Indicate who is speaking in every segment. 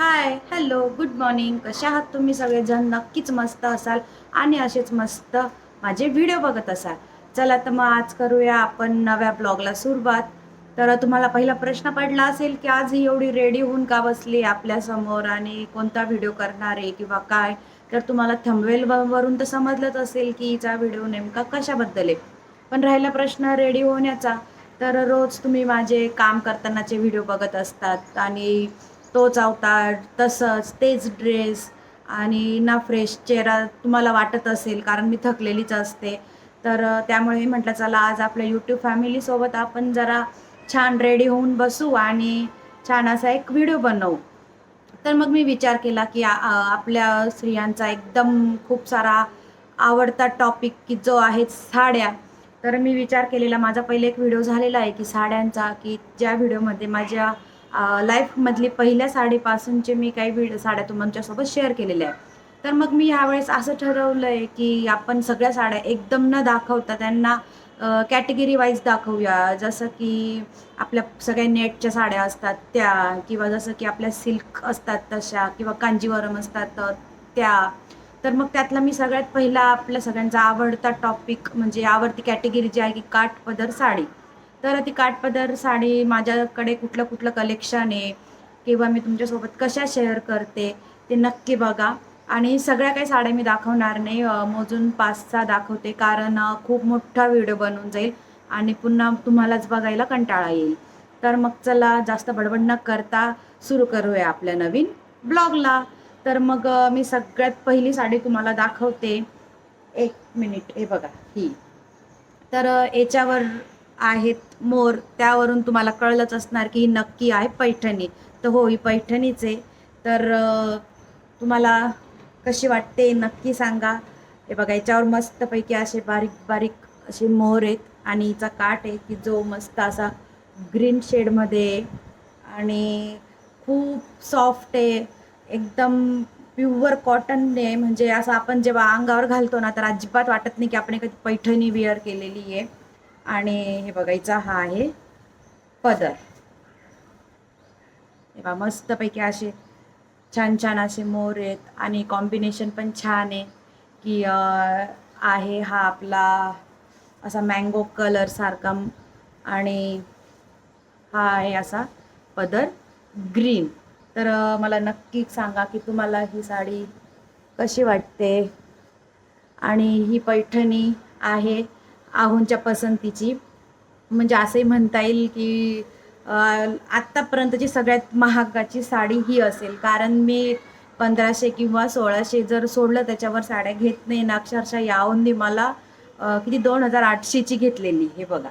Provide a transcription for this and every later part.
Speaker 1: Hi hello good morning कशा आहात तुम्ही सगळेजण? नक्कीच मस्त असाल आणि असेच मस्त माझे व्हिडिओ बघत असाल. चला तर मग आज करूया आपण नव्या ब्लॉगला सुरुवात. तर तुम्हाला पहिला प्रश्न पडला असेल की आज ही एवढी रेडी होऊन का बसली आपल्यासमोर आणि कोणता व्हिडिओ करणार आहे किंवा काय? तर तुम्हाला थंबवेल वरून तर समजलंच असेल की हिचा व्हिडिओ नेमका कशाबद्दल आहे. पण राहिला प्रश्न रेडी होण्याचा. तर रोज तुम्ही माझे काम करतानाचे व्हिडिओ बघत असतात आणि तोच अवतार तसंच तेच ड्रेस आणि ना फ्रेश चेहरा तुम्हाला वाटत असेल कारण मी थकलेलीच असते. तर त्यामुळे मी म्हटलं चला आज आपल्या यूट्यूब फॅमिलीसोबत आपण जरा छान रेडी होऊन बसू आणि छान असा एक व्हिडिओ बनवू. तर मग मी विचार केला की आपल्या स्त्रियांचा एकदम खूप सारा आवडता टॉपिक की जो आहे साड्या. तर मी विचार केलेला माझा पहिले एक व्हिडिओ झालेला आहे की साड्यांचा की ज्या व्हिडिओमध्ये माझ्या लाईफमधली पहिल्या साडीपासूनचे मी काही व्हिडिओ साड्या तुमच्यासोबत शेअर केलेल्या आहे तर मग मी ह्यावेळेस असं ठरवलं आहे की आपण सगळ्या साड्या एकदम न दाखवता त्यांना कॅटेगरी वाईज दाखवूया. जसं की आपल्या सगळ्या नेटच्या साड्या असतात त्या किंवा जसं की आपल्या सिल्क असतात तशा किंवा कांजीवरम असतात त्या. तर मग त्यातला मी सगळ्यात पहिला आपल्या सगळ्यांचा आवडता टॉपिक म्हणजे आवडती कॅटेगरी जी आहे की काठ पदर साडी. तर ती काठपदर साडी माझ्याकडे कुठलं कुठलं कलेक्शन आहे किंवा मी तुमच्यासोबत कशा शेअर करते ते नक्की बघा. आणि सगळ्या काही साड्या मी दाखवणार नाही मोजून पाच सहा दाखवते कारण खूप मोठा व्हिडिओ बनून जाईल आणि पुन्हा तुम्हालाच बघायला कंटाळा येईल. तर मग चला जास्त बडबड न करता सुरू करूया आपल्या नवीन ब्लॉगला तर मग मी सगळ्यात पहिली साडी तुम्हाला दाखवते. एक मिनिट हे बघा ही. तर याच्यावर आहेत मोर त्यावरून तुम्हाला कळलंच असणार की ही नक्की आहे पैठणी. तर हो ही पैठणीच आहे. तर तुम्हाला कशी वाटते नक्की सांगा. हे बघा याच्यावर मस्तपैकी असे बारीक बारीक असे मोर आहेत आणि हिचा काठ आहे की जो मस्त असा ग्रीन शेडमध्ये आणि खूप सॉफ्ट आहे. एकदम प्युअर कॉटन आहे. म्हणजे असं आपण जेव्हा अंगावर घालतो ना तर अजिबात वाटत नाही की आपण एखादी पैठणी वेअर केलेली आहे. आणि हे बघायचा हा आहे पदर. हे मस्तपैकी असे छान छान असे मोर आहेत आणि कॉम्बिनेशन पण छान आहे की आहे हा आपला असा मँगो कलर सारखा आणि हा आहे असा पदर ग्रीन तर मला नक्की सांगा की तुम्हाला ही साडी कशी वाटते? आणि ही पैठणी आहे आहोंच्या पसंतीची. म्हणजे असंही म्हणता येईल की आत्तापर्यंतची सगळ्यात महागाची साडी ही असेल. कारण मी पंधराशे किंवा सोळाशे जर सोडलं त्याच्यावर साड्या घेत नाही ना अक्षरशः यावंदी मला किती दोन हजार आठशेची घेतलेली हे बघा.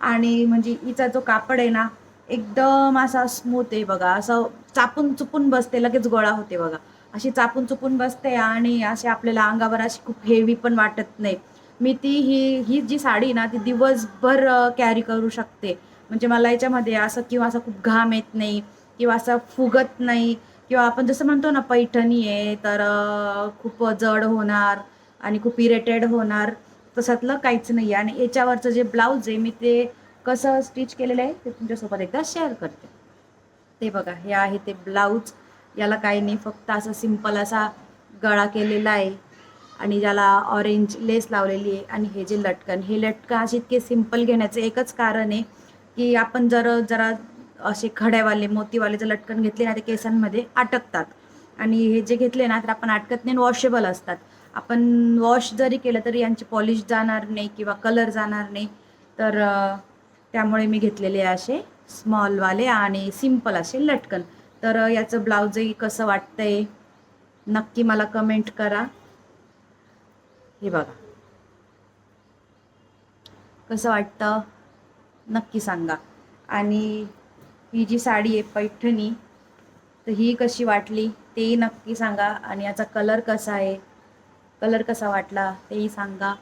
Speaker 1: आणि म्हणजे हिचा जो कापड आहे ना एकदम असा स्मूथ आहे बघा. असं चापून चुपून बसते लगेच गोळा होते बघा. अशी चापून चुपून बसते आणि असे आपल्याला अंगावर अशी खूप हेवी पण वाटत नाही. मी ती ही ही जी साडी ना ती दिवसभर कॅरी करू शकते. म्हणजे मला याच्यामध्ये असं किंवा असं खूप घाम येत नाही किंवा असं फुगत नाही किंवा आपण जसं म्हणतो ना पैठणी आहे तर खूप जड होणार आणि खूप इरेटेड होणार तशातलं काहीच नाही आहे आणि याच्यावरचं जे ब्लाऊज आहे मी ते कसं स्टिच केलेलं आहे ते तुमच्यासोबत एकदा शेअर करते. ते बघा हे आहे ते ब्लाऊज याला काही नाही फक्त असं सिंपल असा गळा केलेला आहे. आणि ज्याला ऑरेंज लेस लावलेली आहे आणि हे जे लटकन हे लटकन असे इतके सिंपल घेण्याचं एकच कारण आहे की आपण जर जरा असे खड्यावाले मोतीवाले जर लटकन घेतले ना ते केसांमध्ये अटकतात. आणि हे जे घेतले ना तर आपण अटकत नाही वॉशेबल असतात. आपण वॉश जरी केलं तरी यांची पॉलिश जाणार नाही किंवा कलर जाणार नाही. तर त्यामुळे मी घेतलेले असे स्मॉलवाले आणि सिंपल असे लटकन. तर याचं ब्लाऊजही कसं वाटतंय? नक्की मला कमेंट करा. हे बघा. कसं वाटतं? नक्की सांगा. आणि ही जी साडी आहे पैठणी तर ही कशी वाटली? तेही नक्की सांगा. आणि याचा कलर कसा आहे? कलर कसा वाटला? तेही सांगा.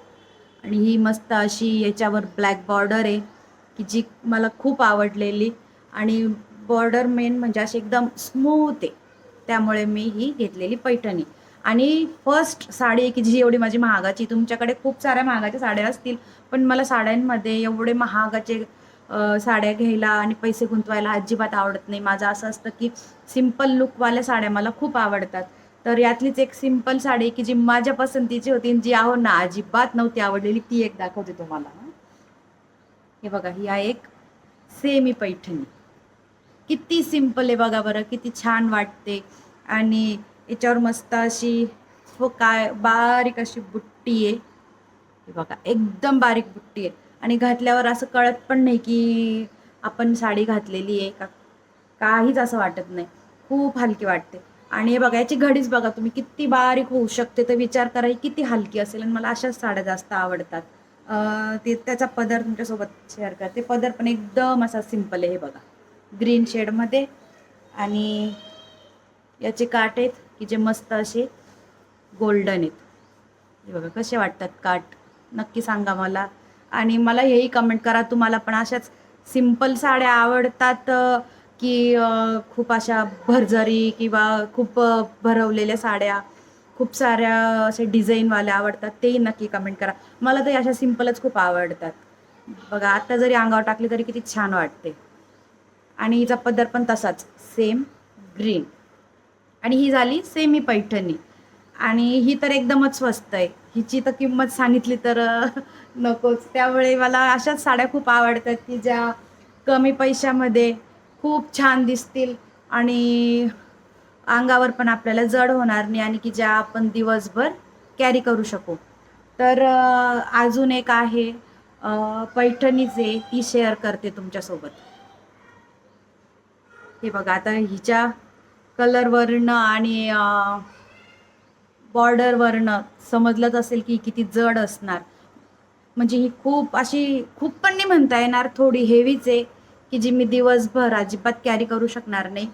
Speaker 1: आणि ही मस्त अशी याच्यावर ब्लॅक बॉर्डर आहे की जी मला खूप आवडलेली. आणि बॉर्डर मेन म्हणजे अशी एकदम स्मूथ आहे. त्यामुळे मी ही घेतलेली पैठणी. आणि फर्स्ट साडी आहे की जी एवढी माझी महागाची तुमच्याकडे खूप साऱ्या महागाच्या साड्या असतील पण मला साड्यांमध्ये एवढे महागाचे साड्या घ्यायला आणि पैसे गुंतवायला अजिबात आवडत नाही. माझं असं असतं की सिंपल लुकवाल्या साड्या मला खूप आवडतात. तर यातलीच एक सिंपल साडी आहे की जी माझ्या पसंतीची होती जी आहो ना अजिबात नव्हती आवडलेली ती एक दाखवते तुम्हाला. हे. बघा ही आहे एक सेमी पैठणी. किती सिंपल आहे बघा बरं किती छान वाटते. आणि याच्यावर मस्त अशी व काय बारीक अशी बुट्टी आहे. हे बघा एकदम बारीक बुट्टी आहे. आणि घातल्यावर असं कळत पण नाही की आपण साडी घातलेली आहे का? काहीच असं वाटत नाही. खूप हलकी वाटते. आणि हे बघा याची घडीच बघा तुम्ही किती बारीक होऊ शकते. तर विचार करा ही किती हलकी असेल आणि मला अशाच साड्या जास्त आवडतात. ते त्याचा पदर तुमच्यासोबत शेअर करते पदर पण एकदम असा सिंपल आहे हे बघा. ग्रीन शेडमध्ये आणि याचे काट आहेत. की जे मस्त असे गोल्डन आहेत. हे बघा कसे वाटतात काट. नक्की सांगा मला. आणि मला हेही कमेंट करा. तुम्हाला पण अशाच सिंपल साड्या आवडतात की खूप अशा भरझरी किंवा खूप भरवलेल्या साड्या खूप साऱ्या असे डिझाईनवाल्या आवडतात तेही नक्की कमेंट करा. मला तर अशा सिम्पलच खूप आवडतात. बघा आत्ता जरी अंगावर टाकली तरी किती छान वाटते. आणि हिचा पदर पण तसाच सेम ग्रीन आणि ही झाली सेमी पैठणी. आणि ही तर एकदमच स्वस्त आहे. हिची तर किंमत सांगितली तर नकोच. त्यावेळी मला अशाच साड्या खूप आवडतात की ज्या कमी पैशामध्ये खूप छान दिसतील आणि अंगावर पण आपल्याला जड होणार नाही आणि की ज्या आपण दिवसभर कॅरी करू शकू. तर अजून एक आहे अ, पैठणीच आहे. ती शेअर करते तुमच्यासोबत. हे बघा आता हिच्या कलरवरनं आणि बॉर्डरवरनं समजलंच असेल की किती जड असणार. म्हणजे ही खूप अशी खूप पण नाही म्हणता येणार थोडी हेवीच आहे की जी मी दिवसभर अजिबात कॅरी करू शकणार नाही.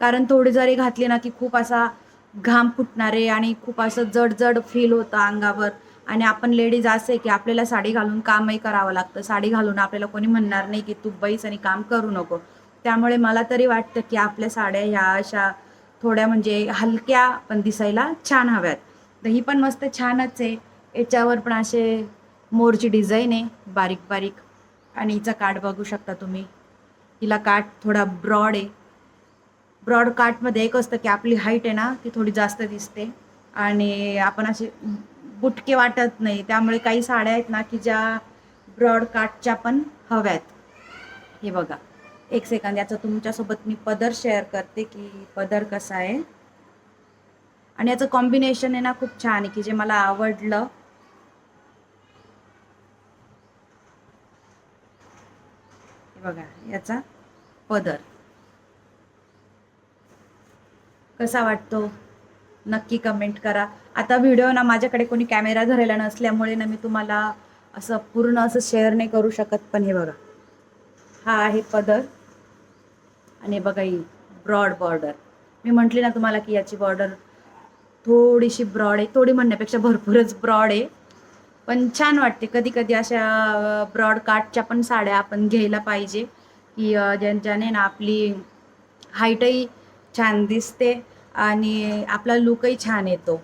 Speaker 1: कारण थोडी जरी घातली ना की खूप असा घाम फुटणार आहे आणि खूप असं जड जड फील होतं अंगावर. आणि आपण लेडीज असे आहे की आपल्याला साडी घालून कामही करावं लागतं. साडी घालून आपल्याला कोणी म्हणणार नाही की तू बैस आणि काम करू नको. त्यामुळे मला तरी वाटतं की आपल्या साड्या ह्या अशा थोड्या म्हणजे हलक्या पण दिसायला छान हव्यात. तर ही पण मस्त छानच आहे. याच्यावर पण असे मोरची डिझाईन आहे बारीक बारीक. आणि हिचा काठ बघू शकता तुम्ही. हिला काठ थोडा ब्रॉड आहे. ब्रॉड काठमध्ये एक असतं की आपली हाईट आहे ना ती थोडी जास्त दिसते. आणि आपण असे बुटके वाटत नाही. त्यामुळे काही साड्या आहेत ना की ज्या ब्रॉड काठच्या पण हव्यात. हे बघा. एक सेकंद याचं तुमच्यासोबत मी पदर शेअर करते की पदर कसा आहे. आणि याचं कॉम्बिनेशन आहे ना खूप छान आहे की जे मला आवडलं. बघा याचा पदर. कसा वाटतो? नक्की कमेंट करा. आता व्हिडिओ ना माझ्याकडे कोणी कॅमेरा धरायला नसल्यामुळे ना मी तुम्हाला असं पूर्ण असं शेअर नाही करू शकत पण हे बघा. हा आहे पदर. आणि हे बघा ही ब्रॉड बॉर्डर मी म्हटली ना तुम्हाला की याची बॉर्डर थोडीशी ब्रॉड आहे थोडी म्हणण्यापेक्षा भरपूरच ब्रॉड आहे. पण छान वाटते कधी कधी अशा ब्रॉड काटच्या पण साड्या आपण घ्यायला पाहिजे. की ज्यांच्याने ना आपली हाईटही छान दिसते आणि आपला लुकही छान येतो.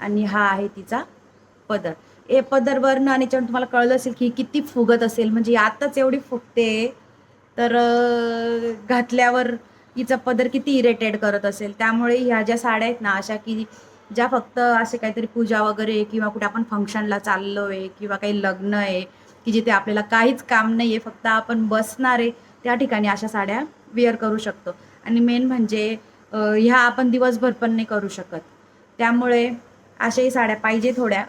Speaker 1: आणि हा आहे तिचा पदर. ए पदरवरनं आणि याच्यावर तुम्हाला कळलं असेल की किती फुगत असेल. म्हणजे आत्ताच एवढी फुगते. तर घातल्यावर हिचा पदर किती इरेटेड करत असेल. त्यामुळे ह्या ज्या साड्या आहेत ना अशा की ज्या फक्त असे काहीतरी पूजा वगैरे किंवा कुठे आपण फंक्शनला चाललो आहे किंवा काही लग्न आहे की जिथे आपल्याला काहीच काम नाही आहे फक्त आपण बसणार आहे त्या ठिकाणी अशा साड्या वेअर करू शकतो. आणि मेन म्हणजे ह्या आपण दिवसभर पण नाही करू शकत. त्यामुळे अशाही साड्या पाहिजे थोड्या.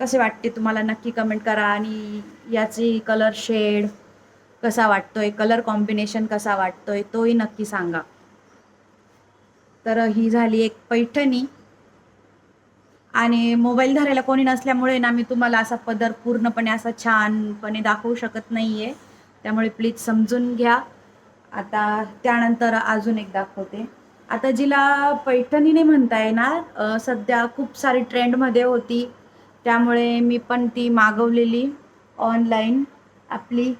Speaker 1: कसे वाटते तुम्हाला? नक्की कमेंट करा आणि याची कलर शेड कसा वाटतोय? कलर कॉम्बिनेशन कसा वाटतोय? तोही नक्की सांगा. तर ही झाली एक पैठणी. आणि मोबाईल धरायला कोणी नसल्यामुळे ना मी तुम्हाला असा पदर पूर्णपणे असा छानपणे दाखवू शकत नाही आहे त्यामुळे प्लीज समजून घ्या. आता त्यानंतर अजून एक दाखवते. आता जिला पैठणीने म्हणता येणार सध्या खूप सारी ट्रेंडमध्ये होती. त्यामुळे मी पण ती मागवलेली ऑनलाईन आपली.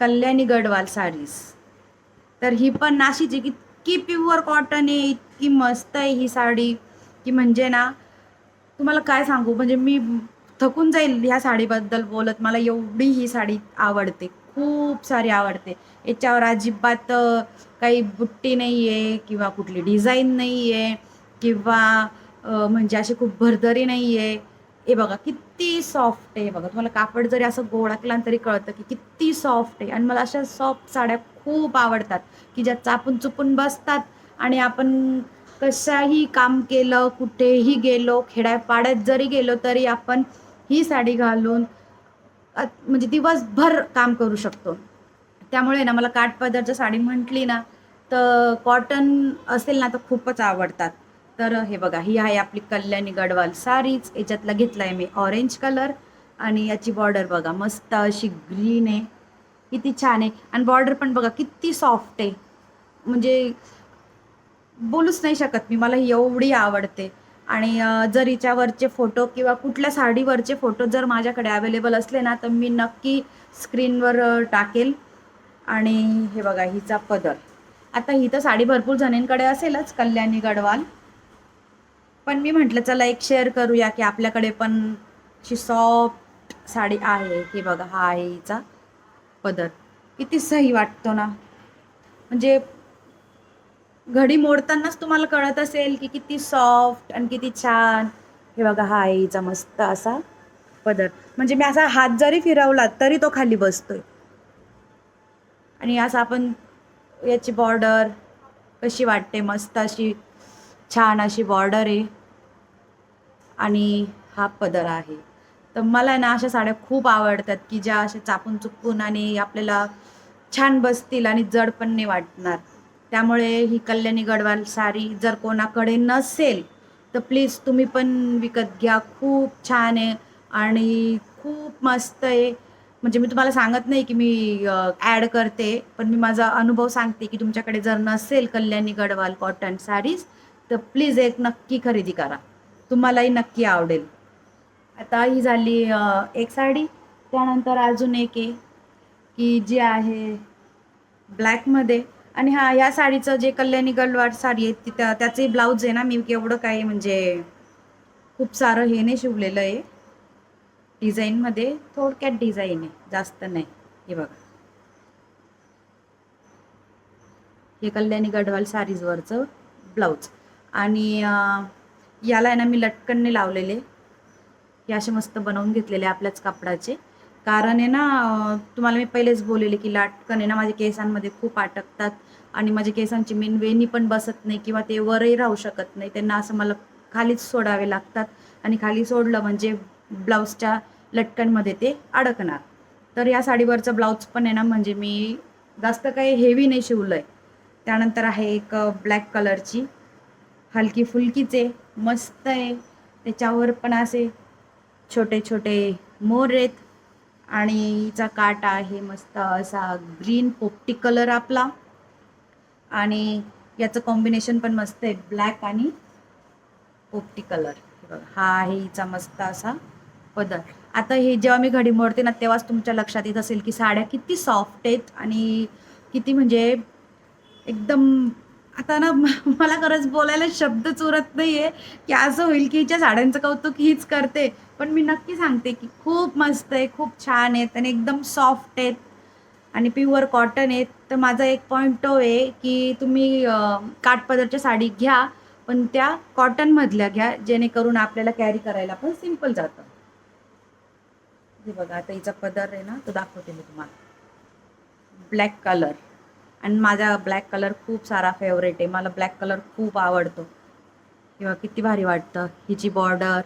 Speaker 1: कल्याणी गडवाल साडीज तर ही पण नाशिकची इतकी प्युअर कॉटन आहे इतकी मस्त आहे ही साडी की म्हणजे ना तुम्हाला काय सांगू? म्हणजे मी थकून जाईल ह्या साडीबद्दल बोलत मला एवढी ही साडी आवडते खूप सारी आवडते. याच्यावर अजिबात काही बुट्टी नाही आहे किंवा कुठली डिझाईन नाही आहे किंवा म्हणजे अशी खूप भरदरी नाही आहे हे बघा किती सॉफ्ट आहे बघा. तुम्हाला कापड जरी असं गोळाकला तरी कळतं की किती सॉफ्ट आहे. आणि मला अशा सॉफ्ट साड्या खूप आवडतात की ज्या चापून चुपून बसतात आणि आपण कशाही काम केलं कुठेही गेलो खेड्यापाड्यात जरी गेलो तरी आपण ही साडी घालून म्हणजे दिवसभर काम करू शकतो. त्यामुळे ना मला काठपदरच्या साडी म्हटली ना तर कॉटन असेल ना तर खूपच आवडतात. तर हे बघा ही आहे आपली कल्याणी गडवाल सारीच. याच्यातला घेतला आहे मी ऑरेंज कलर आणि याची बॉर्डर बघा मस्त अशी ग्रीन आहे. किती छान आहे. आणि बॉर्डर पण बघा किती सॉफ्ट आहे. म्हणजे बोलूच नाही शकत मी मला ही एवढी आवडते. आणि जर हिच्यावरचे फोटो किंवा कुठल्या साडीवरचे फोटो जर माझ्याकडे अवेलेबल असले ना तर मी नक्की स्क्रीनवर टाकेल. आणि हे बघा हिचा पदर. आता ही तर साडी भरपूर जणींकडे असेलच कल्याणी गडवाल. पण मी म्हटलं चला एक शेअर करूया की आपल्याकडे पण अशी सॉफ्ट साडी आहे. हे बघा हा आहे हिचा पदर. किती सही वाटतो ना. म्हणजे घडी मोडतानाच तुम्हाला कळत असेल की किती सॉफ्ट आणि किती छान. हे बघा हा आहे हिचा मस्त असा पदर. म्हणजे मी असा हात जरी फिरवला तरी तो खाली बसतोय. आणि असं आपण याची बॉर्डर कशी वाटते? मस्त अशी छान अशी बॉर्डर आहे. आणि हा पदर आहे. तर मला ना अशा साड्या खूप आवडतात की ज्या अशा चापून चुकून आणि आपल्याला छान बसतील आणि जड पण नाही वाटणार. त्यामुळे ही कल्याणी गडवाल साडी जर कोणाकडे नसेल तर प्लीज तुम्ही पण विकत घ्या. खूप छान आहे आणि खूप मस्त आहे. म्हणजे मी तुम्हाला सांगत नाही की मी ॲड करते पण मी माझा अनुभव सांगते की तुमच्याकडे जर नसेल कल्याणी गडवाल कॉटन साडीज तर प्लीज एक नक्की खरेदी करा. तुम्हालाही नक्की आवडेल. आता ही झाली एक साडी. त्यानंतर अजून एक आहे की जी आहे ब्लॅकमध्ये आणि हा ह्या साडीचं जे कल्याणी गलवाड साडी आहे ती त्या त्याचे ब्लाऊज आहे ना. मी एवढं काही म्हणजे खूप सारं हे नाही शिवलेलं आहे. डिझाईनमध्ये थोडक्यात डिझाईन आहे जास्त नाही. हे बघा. हे कल्याणी गडवाल साडीजवरचं ब्लाऊज आणि याला आहे ना मी लटकनने लावलेले. हे असे मस्त बनवून घेतलेले आपल्याच कापडाचे. कारण आहे ना तुम्हाला मी पहिलेच बोललेले की लटकन आहे ना माझ्या केसांमध्ये खूप अटकतात आणि माझ्या केसांची मेन वेणी पण बसत नाही किंवा ते वरही राहू शकत नाही. त्यांना असं मला खालीच सोडावे लागतात आणि खाली सोडलं म्हणजे ब्लाऊजच्या लटकनमध्ये ते अडकणार. तर या साडीवरचं ब्लाऊज पण आहे ना म्हणजे मी जास्त काही हेवी नाही शिवलं आहे त्यानंतर आहे एक ब्लॅक कलरची. हलकी फुलकीच आहे मस्त आहे. त्याच्यावर पण असे छोटे छोटे मोर आहेत. आणि हिचा काट आहे मस्त असा ग्रीन पोपटी कलर आपला. आणि याचं कॉम्बिनेशन पण मस्त आहे ब्लॅक आणि पोपटी कलर. बघा हा आहे हिचा मस्त असा पदर. आता हे जेव्हा मी घडी मोडते ना तेव्हाच तुमच्या लक्षात येत असेल की साड्या किती सॉफ्ट आहेत आणि किती म्हणजे एकदम आता ना मला खरंच बोलायला शब्दच उरत नाही आहे की असं होईल की हिच्या साड्यांचं कौतुक हीच करते. पण मी नक्की सांगते की खूप मस्त आहे खूप छान आहेत आणि एकदम सॉफ्ट आहेत आणि प्युअर कॉटन आहेत. तर माझा एक पॉईंट तो आहे की तुम्ही काठपदरच्या साडी घ्या पण त्या कॉटनमधल्या घ्या जेणेकरून आपल्याला कॅरी करायला पण सिंपल जातं. हे बघा आता हिचा पदर आहे ना तो दाखवते मी तुम्हाला. ब्लॅक कलर आणि माझा ब्लॅक कलर खूप सारा फेवरेट आहे. मला ब्लॅक कलर खूप आवडतो. किंवा किती भारी वाटतं. हिची बॉर्डर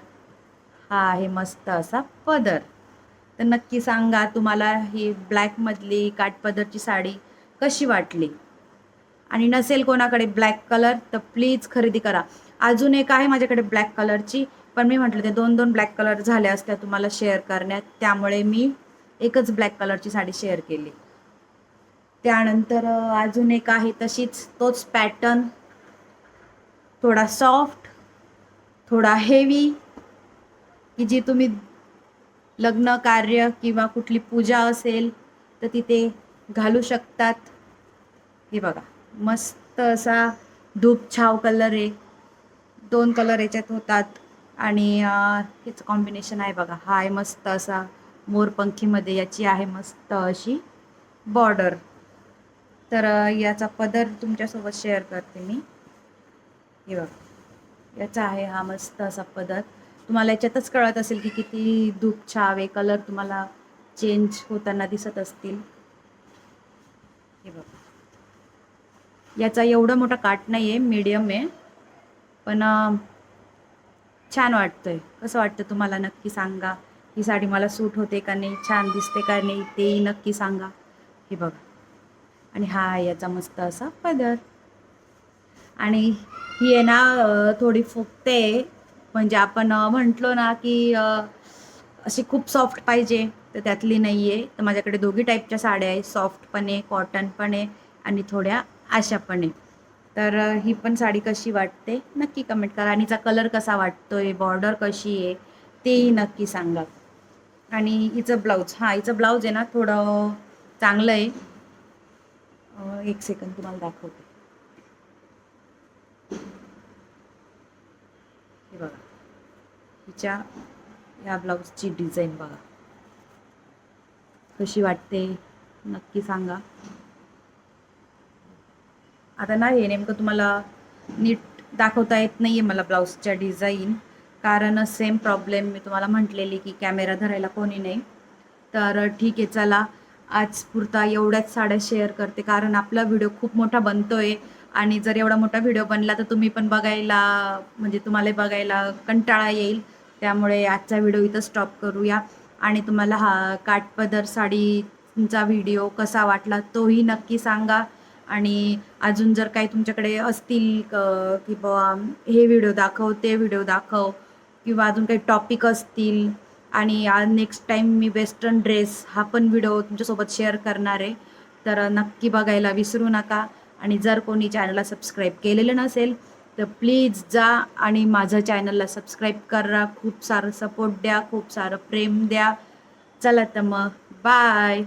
Speaker 1: हा आहे मस्त असा पदर. तर नक्की सांगा तुम्हाला ही ब्लॅकमधली काठपदरची साडी कशी वाटली? आणि नसेल कोणाकडे ब्लॅक कलर तर प्लीज खरेदी करा. अजून एक आहे माझ्याकडे ब्लॅक कलरची पण मी म्हटलं ते दोन दोन ब्लॅक कलर झाल्या असत्या तुम्हाला शेअर करण्यात. त्यामुळे मी एकच ब्लॅक कलरची साडी शेअर केली. त्यानंतर अजून एक आहे तशीच तोच पॅटर्न थोडा सॉफ्ट थोडा हेवी की जी तुम्ही लग्न कार्य किंवा कुठली पूजा असेल तर तिथे घालू शकतात. हे बघा मस्त असा धूप छाव कलर आहे. दोन कलर याच्यात होतात. आणि हेच कॉम्बिनेशन आहे बघा. हा आहे मस्त असा मोरपंखीमध्ये याची आहे मस्त अशी बॉर्डर तर याचा पदर तुमच्यासोबत शेअर करते मी. हे बघ. याचा आहे हा मस्त असा पदर. तुम्हाला याच्यातच कळत असेल की किती धूप छावे कलर तुम्हाला चेंज होताना दिसत असतील. हे बघ. याचा एवढा मोठा काट नाही आहे मीडियम आहे. पण छान वाटतंय. कसं वाटतं तुम्हाला? नक्की सांगा. ही साडी मला सूट होते का नाही? छान दिसते का नाही? तेही नक्की सांगा. हे बघा. आणि हा याचा मस्त असा पदर. आणि ही आहे ना थोडी फुगते. म्हणजे आपण म्हटलो ना की अशी खूप सॉफ्ट पाहिजे तर त्यातली नाही आहे तर माझ्याकडे दोघी टाईपच्या साड्या आहे सॉफ्ट पण आहे कॉटन पण आहे आणि थोड्या आशा पण आहे. तर ही पण साडी कशी वाटते? नक्की कमेंट करा. आणि कलर कसा वाटतोय? बॉर्डर कशी आहे? तेही नक्की सांगा. आणि हिचं ब्लाऊज हां हिचं ब्लाऊज आहे ना थोडं चांगलं आहे. एक सेकंद तुम्हाला दाखवते. हे बघा. हिच्या या ब्लाऊजची डिझाईन बघा. कशी वाटते? नक्की सांगा. आता ना हे नेमकं तुम्हाला नीट दाखवता येत नाही आहे मला ब्लाऊजच्या डिझाईन. कारण सेम प्रॉब्लेम मी तुम्हाला म्हटलेली की कॅमेरा धरायला कोणी नाही. तर ठीक आहे चला. आज पुरता एवढ्याच साड्या शेअर करते. कारण आपला व्हिडिओ खूप मोठा बनतोय. आणि जर एवढा मोठा व्हिडिओ बनला तर तुम्ही पण बघायला म्हणजे तुम्हाला बघायला कंटाळा येईल. त्यामुळे आजचा व्हिडिओ इथं स्टॉप करूया. आणि तुम्हाला हा काठपदर साडीचा व्हिडिओ कसा वाटला तोही नक्की सांगा. आणि अजून जर काही तुमच्याकडे असतील क- की बुवा हे व्हिडिओ दाखव ते व्हिडिओ दाखव. किंवा अजून काही टॉपिक असतील आणि नेक्स्ट टाईम मी वेस्टर्न ड्रेस हा पण व्हिडिओ तुमच्यासोबत शेअर करणार आहे. तर नक्की बघायला विसरू नका. आणि जर कोणी चॅनलला सबस्क्राईब केलेलं नसेल तर प्लीज जा आणि माझं चॅनलला सबस्क्राईब करा. खूप सारं सपोर्ट द्या खूप सारं प्रेम द्या. चला तर मग बाय